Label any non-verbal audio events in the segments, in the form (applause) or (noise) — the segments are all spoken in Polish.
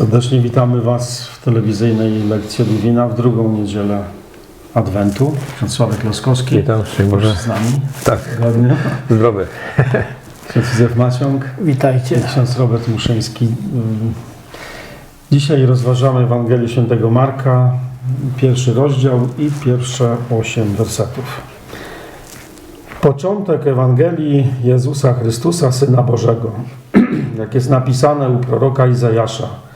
Serdecznie witamy Was w telewizyjnej lekcji Odwina w drugą niedzielę Adwentu. Ksiądz Sławek Loskowski. Witam, szczęść Boże. z nami. Tak, Godnie. zdrowy. Ksiądz Józef Maciąg i Witajcie. ksiądz Robert Muszyński. Dzisiaj rozważamy Ewangelię Świętego Marka, pierwszy rozdział i pierwsze osiem wersetów. Początek Ewangelii Jezusa Chrystusa, Syna Bożego, (clears throat) jak jest napisane u proroka Izajasza.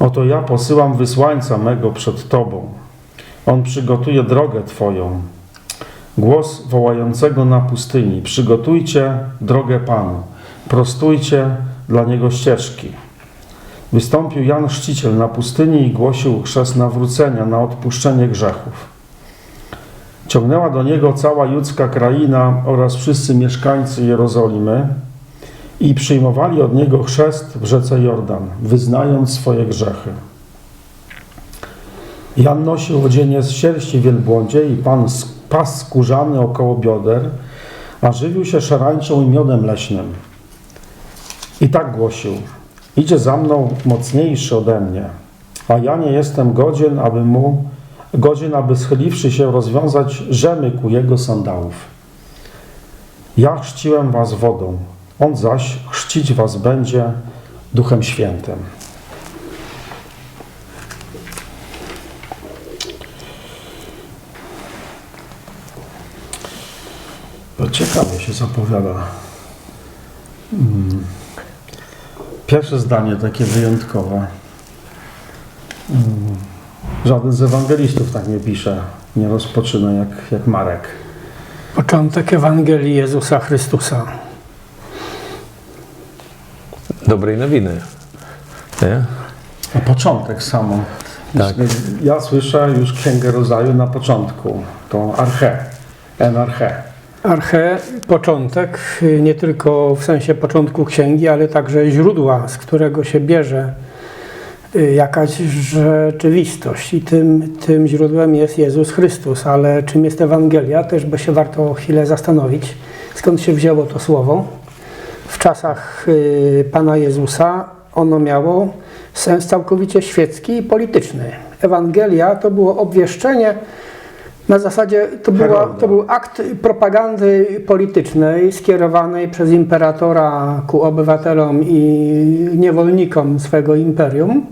Oto ja posyłam wysłańca mego przed Tobą. On przygotuje drogę Twoją. Głos wołającego na pustyni: Przygotujcie drogę Panu, prostujcie dla niego ścieżki. Wystąpił Jan Chrzciciel na pustyni i głosił chrzest nawrócenia na odpuszczenie grzechów. Ciągnęła do niego cała judzka kraina oraz wszyscy mieszkańcy Jerozolimy i przyjmowali od niego chrzest w rzece Jordan, wyznając swoje grzechy. Jan nosił odzienie z sierści wielbłądzie i pan pas skórzany około bioder, a żywił się szarańczą i miodem leśnym. I tak głosił: Idzie za mną mocniejszy ode mnie, a ja nie jestem godzien, aby mu godzien, aby schyliwszy się rozwiązać rzemyk u jego sandałów. Ja chrzciłem was wodą, on zaś chrzcić was będzie Duchem Świętym. To ciekawie się zapowiada. Mm. Pierwsze zdanie takie wyjątkowe. Mm. Żaden z ewangelistów tak nie pisze, nie rozpoczyna jak, jak Marek. Początek Ewangelii Jezusa Chrystusa. Dobrej nowiny. Nie? A początek samo. Tak. Ja słyszę już Księgę Rodzaju na początku, tą arche, enarche. Arche, początek, nie tylko w sensie początku księgi, ale także źródła, z którego się bierze y, jakaś rzeczywistość. I tym, tym źródłem jest Jezus Chrystus. Ale czym jest Ewangelia, też by się warto chwilę zastanowić, skąd się wzięło to słowo. W czasach y, Pana Jezusa ono miało sens całkowicie świecki i polityczny. Ewangelia to było obwieszczenie na zasadzie to, była, to był akt propagandy politycznej skierowanej przez imperatora ku obywatelom i niewolnikom swego imperium,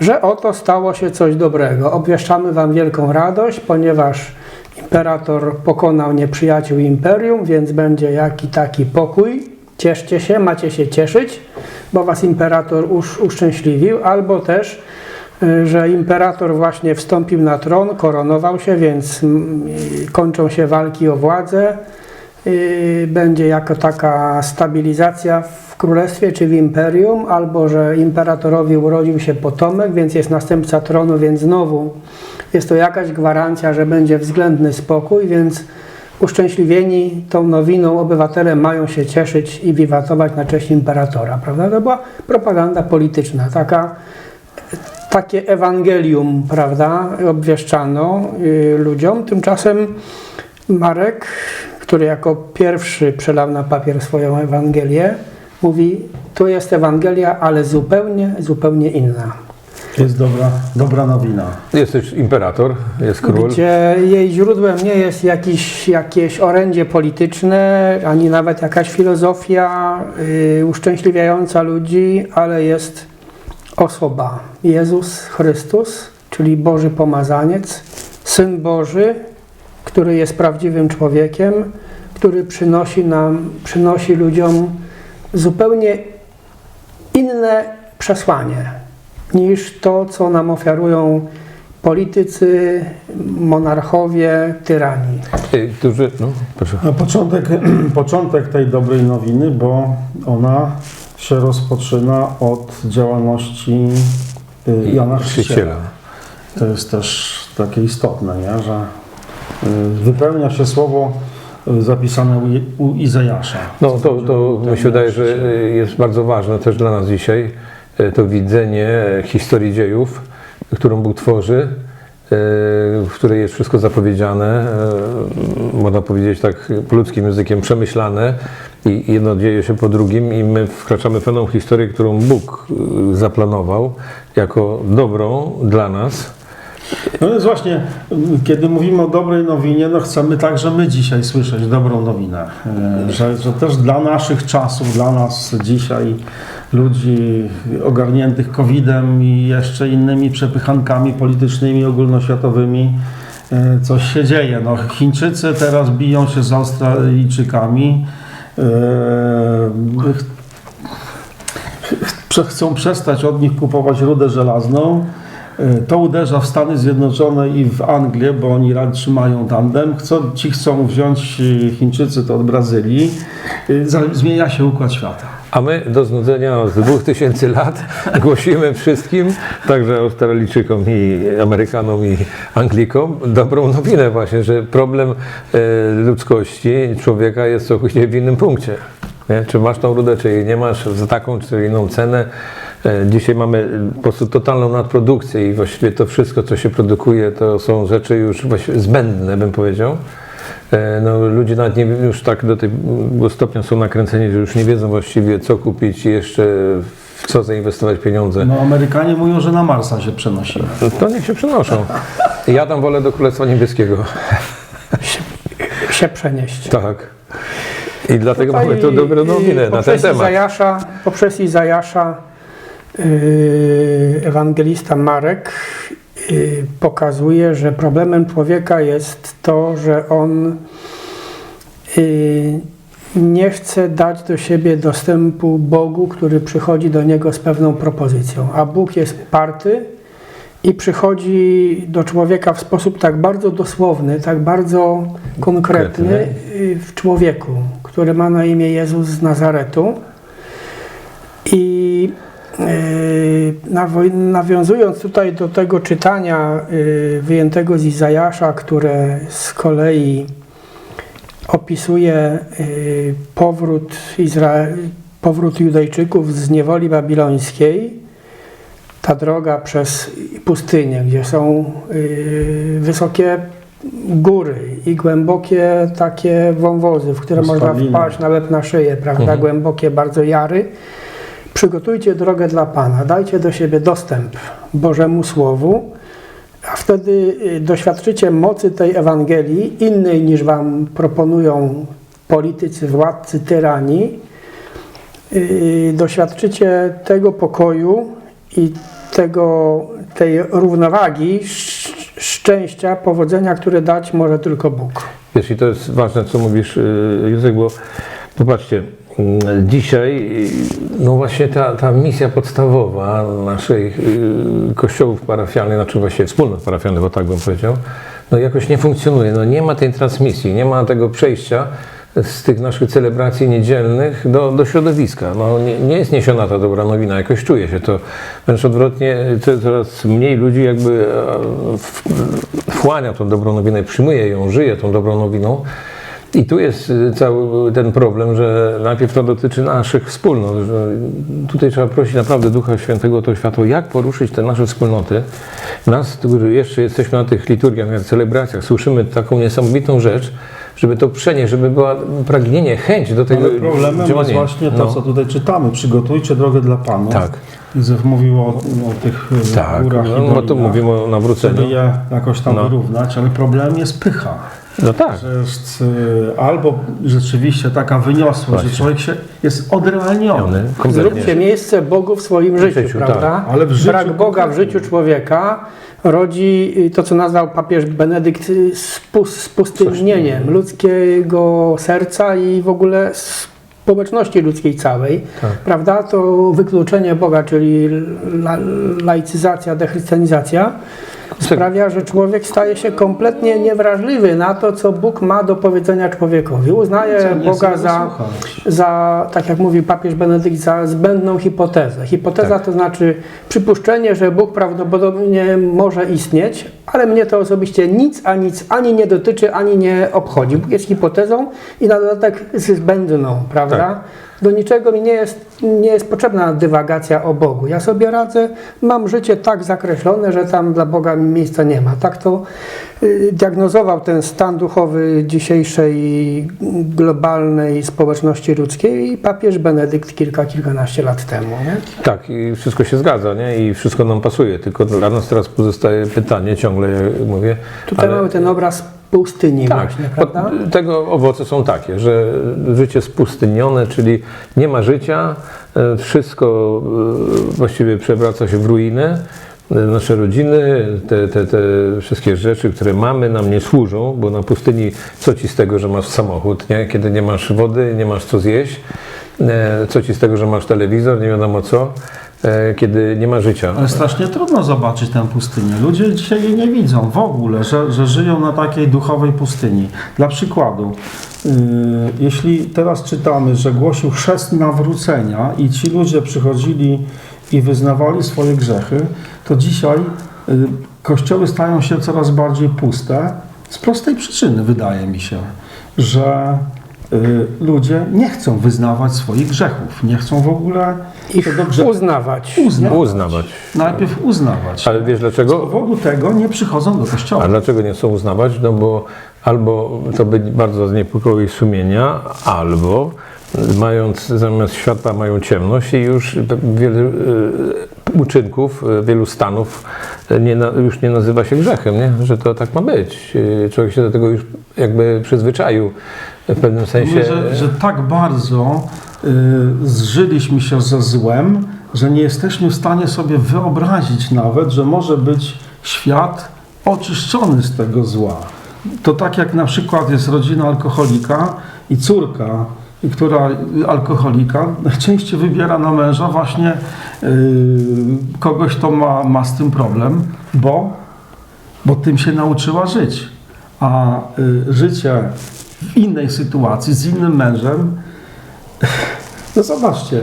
że oto stało się coś dobrego. Obwieszczamy wam wielką radość, ponieważ imperator pokonał nieprzyjaciół imperium, więc będzie jaki taki pokój. Cieszcie się, macie się cieszyć, bo was imperator usz, uszczęśliwił, albo też y, że imperator właśnie wstąpił na tron, koronował się, więc mm, kończą się walki o władzę. Y, Będzie jako taka stabilizacja w królestwie czy w imperium, albo że imperatorowi urodził się potomek, więc jest następca tronu, więc znowu jest to jakaś gwarancja, że będzie względny spokój, więc uszczęśliwieni tą nowiną obywatele mają się cieszyć i wiwatować na cześć imperatora, prawda? To była propaganda polityczna, taka takie Ewangelium, prawda, obwieszczano y, ludziom. Tymczasem Marek, który jako pierwszy przelał na papier swoją Ewangelię, mówi, tu jest Ewangelia, ale zupełnie, zupełnie inna. Jest dobra, dobra nowina. Jest też imperator, jest król. Gdzie jej źródłem nie jest jakiś, jakieś orędzie polityczne, ani nawet jakaś filozofia y, uszczęśliwiająca ludzi, ale jest osoba. Jezus Chrystus, czyli Boży Pomazaniec, Syn Boży, który jest prawdziwym człowiekiem, który przynosi nam, przynosi ludziom zupełnie inne przesłanie niż to, co nam ofiarują politycy, monarchowie, tyrani. Y, Którzy, no, proszę. A początek, (clears throat) początek tej dobrej nowiny, bo ona się rozpoczyna od działalności y, Jana Chrzciciela. To jest też takie istotne, nie? że y, wypełnia się słowo y, zapisane u, Izajasza. No to, to mi się wydaje, że jest bardzo ważne też dla nas dzisiaj to widzenie e, historii dziejów, którą Bóg tworzy, y, w której jest wszystko zapowiedziane, można powiedzieć tak ludzkim językiem przemyślane i jedno dzieje się po drugim i my wkraczamy w pewną historię, którą Bóg zaplanował jako dobrą dla nas. No więc właśnie, kiedy mówimy o dobrej nowinie, no chcemy także my dzisiaj słyszeć dobrą nowinę. E, Że, że też dla naszych czasów, dla nas dzisiaj, ludzi ogarniętych COVID-em i jeszcze innymi przepychankami politycznymi, ogólnoświatowymi, e, coś się dzieje. No, Chińczycy teraz biją się z Australijczykami. E, ch- ch- chcą przestać od nich kupować rudę żelazną. Y, To uderza w Stany Zjednoczone i w Anglię, bo oni trzymają tandem. Chcą, ci chcą wziąć Chińczycy to od Brazylii. Zmienia się układ świata. A my do znudzenia od 2000 lat głosimy wszystkim, także Australijczykom i Amerykanom i Anglikom, dobrą nowinę właśnie, że problem e, ludzkości, człowieka jest całkowicie w innym punkcie. Nie? Czy masz tą rudę, czy jej nie masz, za taką czy inną cenę. E, Dzisiaj mamy po prostu totalną nadprodukcję i właściwie to wszystko, co się produkuje, to są rzeczy już zbędne, bym powiedział. E, No, ludzie nawet nie, już tak do tego stopnia są nakręceni, że już nie wiedzą właściwie co kupić i jeszcze w co zainwestować pieniądze. No, Amerykanie mówią, że na Marsa się przenosimy. To niech się przenoszą. Ja tam wolę do Królestwa Niebieskiego. się przenieść. Tak. I dlatego Tutaj, mamy tu dobrą nowinę na ten temat. Izajasza, poprzez Izajasza y, ewangelista Marek pokazuje, że problemem człowieka jest to, że on y, nie chce dać do siebie dostępu Bogu, który przychodzi do niego z pewną propozycją, a Bóg jest uparty i przychodzi do człowieka w sposób tak bardzo dosłowny, tak bardzo konkretny y, w człowieku, który ma na imię Jezus z Nazaretu. I y, nawiązując tutaj do tego czytania y, wyjętego z Izajasza, które z kolei opisuje y, powrót, Izra- powrót Judejczyków z niewoli babilońskiej, ta droga przez pustynię, gdzie są wysokie góry i głębokie takie wąwozy, w które można wpaść nawet na szyję, prawda? Mhm. Głębokie bardzo jary. Przygotujcie drogę dla Pana, dajcie do siebie dostęp Bożemu Słowu, a wtedy y, doświadczycie mocy tej Ewangelii, innej niż Wam proponują politycy, władcy, tyrani. Yy, Doświadczycie tego pokoju i tego, tej równowagi, sz- szczęścia, powodzenia, które dać może tylko Bóg. Wiesz, i to jest ważne, co mówisz, y, Józek, bo popatrzcie, dzisiaj, y, no właśnie ta, ta misja podstawowa naszych kościołów parafialnych, znaczy właściwie wspólnot parafialnych, bo tak bym powiedział, no jakoś nie funkcjonuje. No nie ma tej transmisji, nie ma tego przejścia z tych naszych celebracji niedzielnych do, do środowiska. No, nie, nie jest niesiona ta dobra nowina, jakoś czuje się to. Wręcz odwrotnie, co- coraz mniej ludzi jakby e, wchłania tą dobrą nowinę, przyjmuje ją, żyje tą dobrą nowiną. I tu jest y, cały ten problem, że najpierw to dotyczy naszych wspólnot, tutaj trzeba prosić naprawdę Ducha Świętego o to światło, jak poruszyć te nasze wspólnoty. Nas, którzy jeszcze jesteśmy na tych liturgiach, na celebracjach, słyszymy taką niesamowitą rzecz, żeby to przenieść, żeby była pragnienie, chęć do tego Ale problemem jest działania. właśnie to, No. co tutaj czytamy. Przygotujcie drogę dla Pana. Tak. Józef mówił o, o tych y, Tak, górach i no, no to dolinach, mówimy o nawróceniu. żeby je jakoś tam No. wyrównać, ale problem jest pycha. No tak. Że jest y, albo rzeczywiście taka wyniosłość, Właśnie. że człowiek się jest odrealniony. Kompletnie. Zróbcie miejsce Bogu w swoim życiu, życiu, prawda? tak. Ale w życiu Brak Boga w konkretnym. życiu człowieka rodzi y, to, co nazwał papież Benedykt y, spus- spustynnieniem ludzkiego serca i w ogóle społeczności ludzkiej całej, Tak. prawda? To wykluczenie Boga, czyli la, laicyzacja, dechrystianizacja sprawia, że człowiek staje się kompletnie niewrażliwy na to, co Bóg ma do powiedzenia człowiekowi. Uznaje Boga za, za, tak jak mówił papież Benedykt, za zbędną hipotezę. Hipoteza Tak. to znaczy przypuszczenie, że Bóg prawdopodobnie może istnieć, ale mnie to osobiście nic, a nic ani nie dotyczy, ani nie obchodzi. Bóg jest hipotezą i na dodatek zbędną, prawda? Do niczego mi nie jest, nie jest potrzebna dywagacja o Bogu. Ja sobie radzę, mam życie tak zakreślone, że tam dla Boga mi miejsca nie ma. Tak to y, diagnozował ten stan duchowy dzisiejszej globalnej społeczności ludzkiej papież Benedykt kilka, kilkanaście lat temu. Nie? Tak, i wszystko się zgadza, nie? I wszystko nam pasuje. Tylko dla nas teraz pozostaje pytanie ciągle, jak mówię. Tutaj ale- mamy ten obraz pustyni Tak, właśnie, prawda? tego owoce są takie, że życie spustynione, czyli nie ma życia, e, wszystko e, właściwie przewraca się w ruinę. E, Nasze rodziny, te, te, te wszystkie rzeczy, które mamy, nam nie służą, bo na pustyni co ci z tego, że masz samochód, nie? kiedy nie masz wody, nie masz co zjeść, co ci z tego, że masz telewizor, nie wiadomo co, kiedy nie ma życia. Ale strasznie trudno zobaczyć tę pustynię. Ludzie dzisiaj jej nie widzą w ogóle, że, że żyją na takiej duchowej pustyni. Dla przykładu, yy, jeśli teraz czytamy, że głosił chrzest nawrócenia i ci ludzie przychodzili i wyznawali swoje grzechy, to dzisiaj yy, kościoły stają się coraz bardziej puste z prostej przyczyny, wydaje mi się, że ludzie nie chcą wyznawać swoich grzechów, nie chcą w ogóle Ich tego grzechu uznawać. uznać. Uznawać. Najpierw uznawać. Ale wiesz Z dlaczego? powodu tego nie przychodzą do kościoła. A dlaczego nie chcą uznawać? No bo albo to być bardzo zaniepokoić sumienia, albo mając zamiast światła mają ciemność i już wiele e, uczynków, e, wielu stanów e, nie, już nie nazywa się grzechem, nie? że to tak ma być. Człowiek się do tego już jakby przyzwyczaił w pewnym sensie. Mówię, że, że tak bardzo zżyliśmy się ze złem, że nie jesteśmy w stanie sobie wyobrazić nawet, że może być świat oczyszczony z tego zła. To tak jak na przykład jest rodzina alkoholika i córka, która alkoholika najczęściej wybiera na męża właśnie y, kogoś, kto ma, ma z tym problem, bo bo tym się nauczyła żyć. A y, życie w innej sytuacji, z innym mężem, (laughs) no zobaczcie,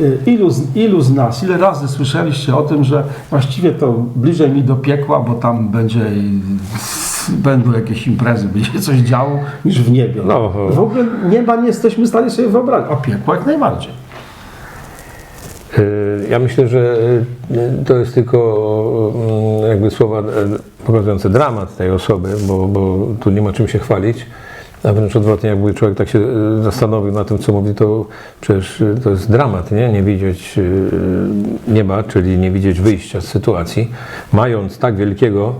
y, ilu z, ilu z nas, ile razy słyszeliście o tym, że właściwie to bliżej mi do piekła, bo tam będzie będą jakieś imprezy, będzie się coś działo, niż w niebie. No. W ogóle nieba nie jesteśmy w stanie sobie wyobrazić, a piekło jak najbardziej. Y, Ja myślę, że y, to jest tylko mm, jakby słowa e, pokazujące dramat tej osoby, bo, bo tu nie ma czym się chwalić. A wręcz odwrotnie, jakby człowiek tak się zastanowił na tym, co mówi, to przecież to jest dramat, nie? Nie widzieć nieba, czyli nie widzieć wyjścia z sytuacji, mając tak wielkiego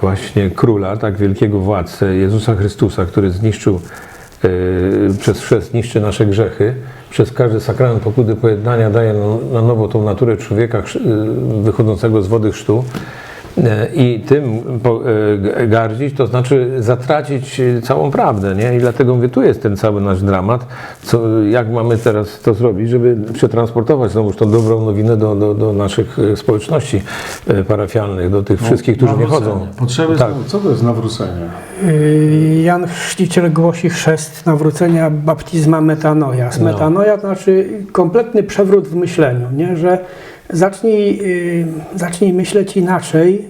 właśnie króla, tak wielkiego władcę Jezusa Chrystusa, który zniszczył Yy, przez chrzest niszczy nasze grzechy, przez każdy sakrament pokuty pojednania daje na, nowo tą naturę człowieka yy, wychodzącego z wody chrztu i tym g- gardzić, to znaczy zatracić yy, całą prawdę, nie? I dlatego mówię, tu jest ten cały nasz dramat, co, jak mamy teraz to zrobić, żeby przetransportować znowuż tą dobrą nowinę do, do, do naszych yy, społeczności parafialnych, do tych wszystkich, którzy nie chodzą. Potrzeby, Tak. co to jest nawrócenie? Y, Jan Chrzciciel głosi chrzest nawrócenia baptizma metanoia. No. Metanoia to znaczy kompletny przewrót w myśleniu, nie? że zacznij, y, zacznij myśleć inaczej,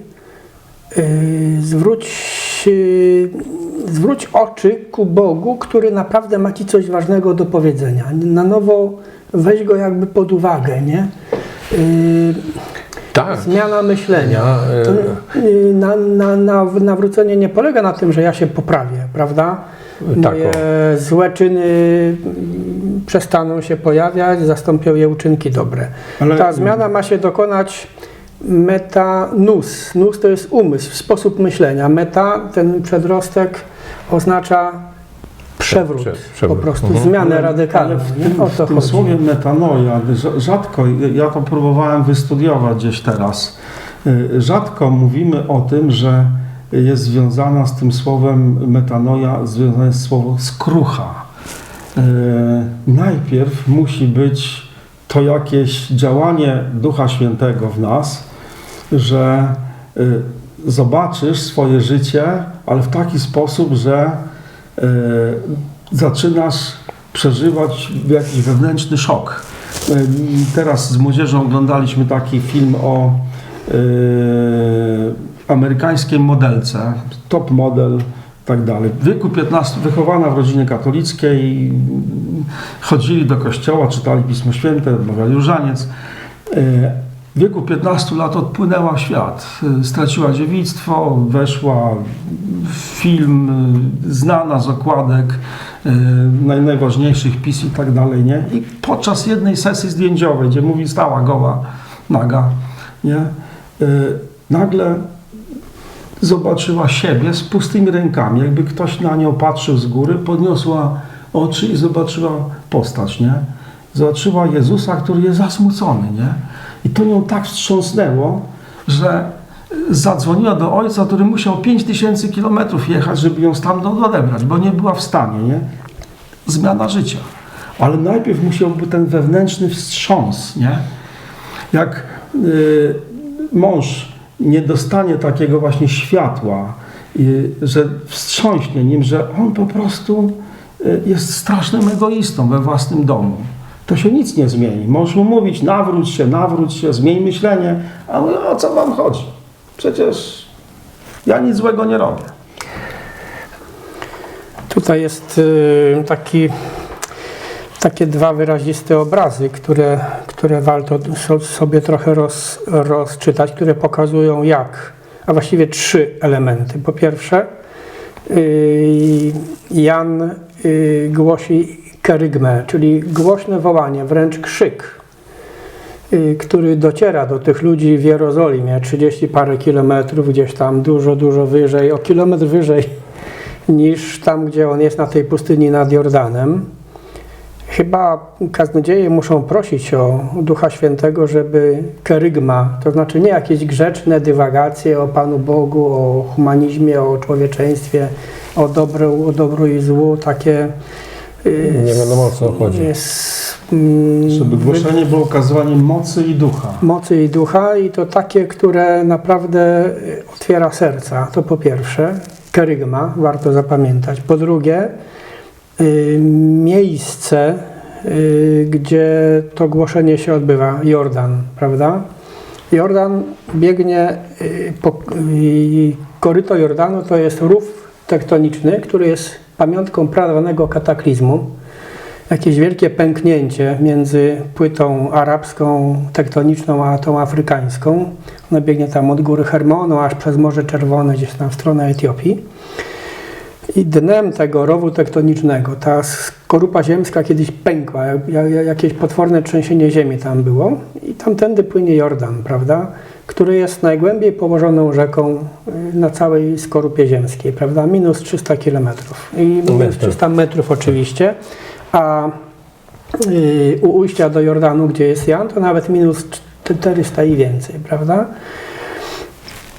y, zwróć, zwróć oczy ku Bogu, który naprawdę ma Ci coś ważnego do powiedzenia. Na nowo weź Go jakby pod uwagę, nie? Y, Tak. Zmiana myślenia. E, na, na, na, nawrócenie nie polega na tym, że ja się poprawię, prawda? Tak, Moje złe czyny przestaną się pojawiać, zastąpią je uczynki dobre. Ale- Ta zmiana ma się dokonać meta nus. Nus to jest umysł, sposób myślenia. Meta, ten przedrostek oznacza przewrót, Prze- przewrót. po prostu Mhm. zmianę Ale- radykalną. Ale w tym, o w to tym chodzi. słowie metanoja rza- rzadko, ja to próbowałem wystudiować gdzieś teraz, y, rzadko mówimy o tym, że jest związana z tym słowem metanoja, związane jest słowo skrucha. Y, Najpierw musi być to jakieś działanie Ducha Świętego w nas, że y, zobaczysz swoje życie, ale w taki sposób, że y, zaczynasz przeżywać jakiś wewnętrzny szok. Teraz z młodzieżą oglądaliśmy taki film o amerykańskiej modelce, top model, tak dalej. W wieku 15, wychowana w rodzinie katolickiej, chodzili do kościoła, czytali Pismo Święte, odmawiali różaniec. E, W wieku 15 lat odpłynęła w świat. E, Straciła dziewictwo, weszła w film, e, znana z okładek naj, najważniejszych PiS i tak dalej, nie? I podczas jednej sesji zdjęciowej, gdzie mówi stała goła, naga, nie? Nagle zobaczyła siebie z pustymi rękami, jakby ktoś na nią patrzył z góry, podniosła oczy i zobaczyła postać, nie? Zobaczyła Jezusa, który jest zasmucony, nie? I to nią tak wstrząsnęło, że zadzwoniła do ojca, który musiał 5000 kilometrów jechać, żeby ją stamtąd odebrać, bo nie była w stanie, nie? Zmiana życia. Ale najpierw musiałby ten wewnętrzny wstrząs, nie? Jak y, mąż nie dostanie takiego właśnie światła, że wstrząśnie nim, że on po prostu y, jest strasznym egoistą we własnym domu. To się nic nie zmieni. Możesz mu mówić, nawróć się, nawróć się, zmień myślenie, a mówi, o co wam chodzi? Przecież ja nic złego nie robię. Tutaj jest y, taki, takie dwa wyraziste obrazy, które, które warto so- sobie trochę roz, rozczytać, które pokazują jak, a właściwie trzy elementy. Po pierwsze, y, Jan y, głosi kerygmę, czyli głośne wołanie, wręcz krzyk, y, który dociera do tych ludzi w Jerozolimie, 30 parę kilometrów, gdzieś tam dużo, dużo wyżej, o kilometr wyżej niż tam, gdzie on jest na tej pustyni nad Jordanem. Chyba kaznodzieje muszą prosić o Ducha Świętego, żeby kerygma, to znaczy nie jakieś grzeczne dywagacje o Panu Bogu, o humanizmie, o człowieczeństwie, o dobru, o dobru i złu, takie y, Nie wiadomo o co chodzi. s- mm, Żeby głoszenie było okazywaniem mocy i ducha. mocy i ducha i to takie, które naprawdę y, otwiera serca. To po pierwsze, kerygma, warto zapamiętać. Po drugie, miejsce, y, gdzie to głoszenie się odbywa, Jordan, prawda? Jordan biegnie, y, po, y, koryto Jordanu to jest rów tektoniczny, który jest pamiątką prawanego kataklizmu jakieś wielkie pęknięcie między płytą arabską, tektoniczną, a tą afrykańską. Ona biegnie tam od góry Hermonu, aż przez Morze Czerwone, gdzieś tam w stronę Etiopii. I dnem tego rowu tektonicznego, ta skorupa ziemska kiedyś pękła, jak- jak- jakieś potworne trzęsienie ziemi tam było. I tamtędy płynie Jordan, prawda, który jest najgłębiej położoną rzeką y, na całej skorupie ziemskiej, prawda, minus 300 kilometrów. I minus Metrów. 300 metrów oczywiście, a y, u ujścia do Jordanu, gdzie jest Jan, to nawet minus 400 i więcej, prawda?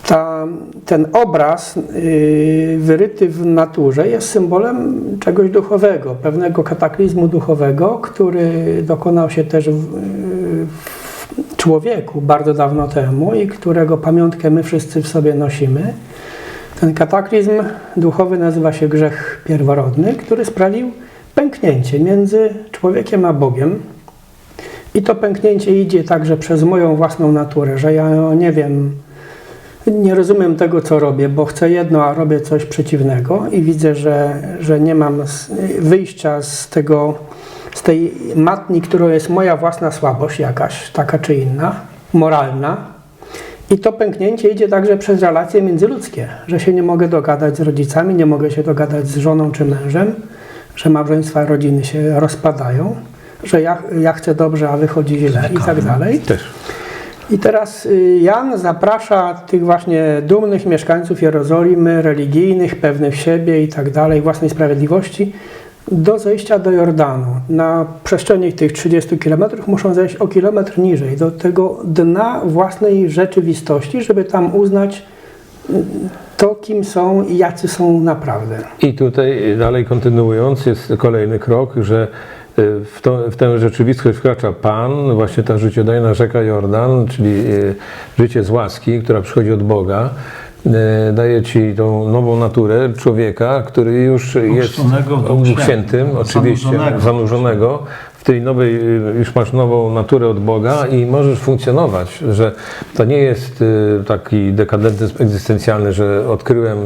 Ta, ten obraz y, wyryty w naturze jest symbolem czegoś duchowego, pewnego kataklizmu duchowego, który dokonał się też w, w człowieku bardzo dawno temu i którego pamiątkę my wszyscy w sobie nosimy. Ten kataklizm duchowy nazywa się grzech pierworodny, który sprawił pęknięcie między człowiekiem a Bogiem. I to pęknięcie idzie także przez moją własną naturę, że ja nie wiem, nie rozumiem tego, co robię, bo chcę jedno, a robię coś przeciwnego i widzę, że, że nie mam wyjścia z tego, z tej matni, którą jest moja własna słabość jakaś, taka czy inna, moralna. I to pęknięcie idzie także przez relacje międzyludzkie, że się nie mogę dogadać z rodzicami, nie mogę się dogadać z żoną czy mężem, że małżeństwa, rodziny się rozpadają, że ja, ja chcę dobrze, a wychodzi źle i tak dalej. Też. I teraz y, Jan zaprasza tych właśnie dumnych mieszkańców Jerozolimy, religijnych, pewnych siebie i tak dalej, własnej sprawiedliwości, do zejścia do Jordanu. Na przestrzeni tych 30 kilometrów muszą zejść o kilometr niżej, do tego dna własnej rzeczywistości, żeby tam uznać mm, to, kim są i jacy są naprawdę. I tutaj dalej kontynuując, jest kolejny krok, że y, w, to, w tę rzeczywistość wkracza Pan, właśnie ta życiodajna rzeka Jordan, czyli y, życie z łaski, która przychodzi od Boga. y, Daje ci tą nową naturę człowieka, który już jest Duchu Świętym, oczywiście, zanurzonego. Tej nowej, y, już masz nową naturę od Boga i możesz funkcjonować, że to nie jest y, taki dekadentyzm egzystencjalny, że odkryłem,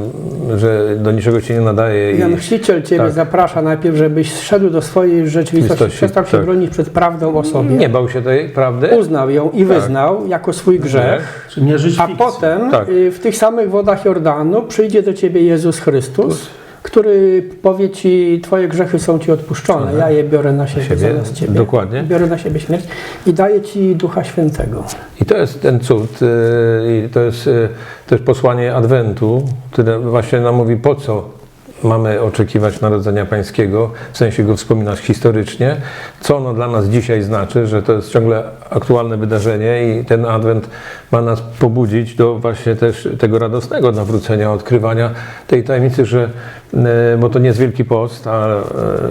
że do niczego się nie nadaje. Jan i, Chrzciciel Ciebie tak. zaprasza najpierw, żebyś szedł do swojej rzeczywistości, przestał się tak. bronić przed prawdą o sobie, nie bał się tej prawdy. uznał ją i wyznał jako swój grzech, a potem Tak. y, w tych samych wodach Jordanu przyjdzie do Ciebie Jezus Chrystus, który powie Ci, Twoje grzechy są Ci odpuszczone, ja je biorę na siebie, siebie, zamiast Ciebie. dokładnie. Biorę na siebie śmierć i daję Ci Ducha Świętego. I to jest ten cud, y, i to jest y, też posłanie Adwentu, które właśnie nam mówi, po co mamy oczekiwać Narodzenia Pańskiego, w sensie go wspominać historycznie, co ono dla nas dzisiaj znaczy, że to jest ciągle aktualne wydarzenie i ten Adwent ma nas pobudzić do właśnie też tego radosnego nawrócenia, odkrywania tej tajemnicy, że, bo to nie jest Wielki Post, a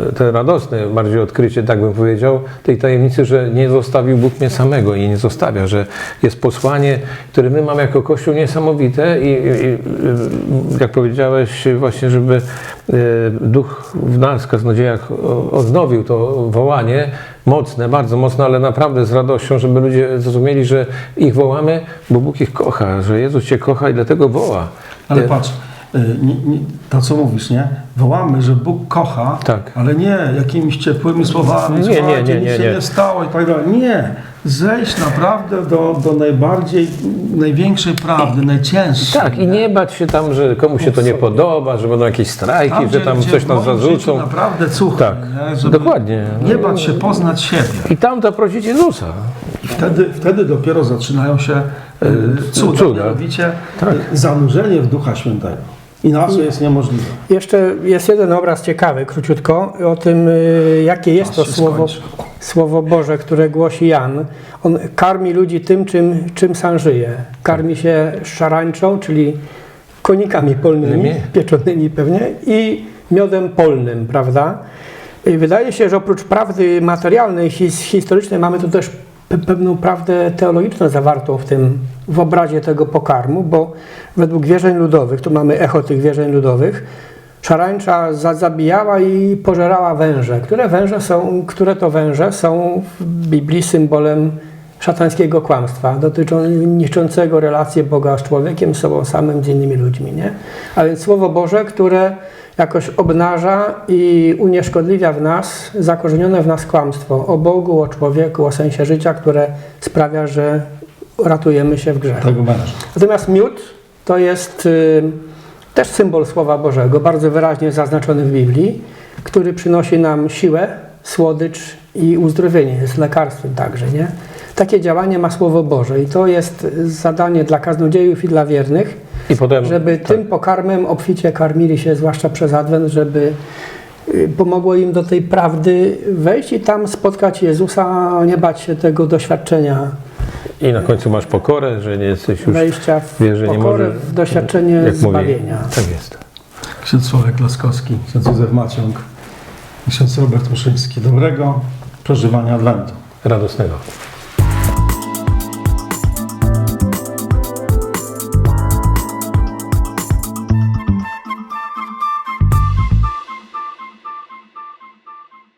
y, ten radosny bardziej odkrycie, tak bym powiedział, tej tajemnicy, że nie zostawił Bóg mnie samego i nie zostawia, że jest posłanie, które my mamy jako Kościół niesamowite i, i, i jak powiedziałeś właśnie, żeby Duch w nas, kaznodziejach odnowił to wołanie, mocne, bardzo mocne, ale naprawdę z radością, żeby ludzie zrozumieli, że ich wołamy, bo Bóg ich kocha, że Jezus Cię kocha i dlatego woła. Ale patrz, nie, nie, to co mówisz, nie? Wołamy, że Bóg kocha, Tak. ale nie jakimiś ciepłymi słowami, Nie, nie, nie, nic nie, się nie. nie stało i tak dalej. Nie, zejść naprawdę do, do najbardziej, największej prawdy, najcięższej. Tak, i nie bać się tam, że komuś się to nie podoba, że będą jakieś strajki, że tam gdzie coś życiu zarzucą. naprawdę cuchnie, Tak, nie? Dokładnie. Nie bać się poznać siebie. I tam zaprosić Jezusa. I wtedy, wtedy dopiero zaczynają się e, cuda, cuda. mianowicie Tak. e, zanurzenie w Ducha Świętego. Inaczej jest niemożliwe. Jeszcze jest jeden obraz ciekawy, króciutko, o tym, y, jakie jest to słowo, słowo Boże, które głosi Jan. On karmi ludzi tym, czym, czym sam żyje. Karmi się szarańczą, czyli konikami polnymi, pieczonymi pewnie, i miodem polnym, prawda? I wydaje się, że oprócz prawdy materialnej, his, historycznej, mamy tu też pewną prawdę teologiczną zawartą w tym, w obrazie tego pokarmu, bo według wierzeń ludowych, tu mamy echo tych wierzeń ludowych, szarańcza za- zabijała i pożerała węże. Które węże są, które to węże są w Biblii symbolem szatańskiego kłamstwa, dotyczą niszczącego relacje Boga z człowiekiem, sobą samym, z innymi ludźmi. Nie? A więc Słowo Boże, które jakoś obnaża i unieszkodliwia w nas zakorzenione w nas kłamstwo o Bogu, o człowieku, o sensie życia, które sprawia, że ratujemy się w grzechu. Męża. Natomiast miód to jest y, też symbol Słowa Bożego, bardzo wyraźnie zaznaczony w Biblii, który przynosi nam siłę, słodycz i uzdrowienie, jest lekarstwem także, nie? Takie działanie ma Słowo Boże i to jest zadanie dla kaznodziejów i dla wiernych, I potem żeby tym pokarmem obficie karmili się, zwłaszcza przez Adwent, żeby y, pomogło im do tej prawdy wejść i tam spotkać Jezusa, nie bać się tego doświadczenia i na końcu masz pokorę, że nie jesteś już wejścia w wiesz, że nie pokorę, może- w doświadczenie jak mówi. zbawienia. Tak jest. Ksiądz Sławek Laskowski, ksiądz Józef Maciąg, ksiądz Robert Muszyński. Dobrego przeżywania Adwentu. Radosnego.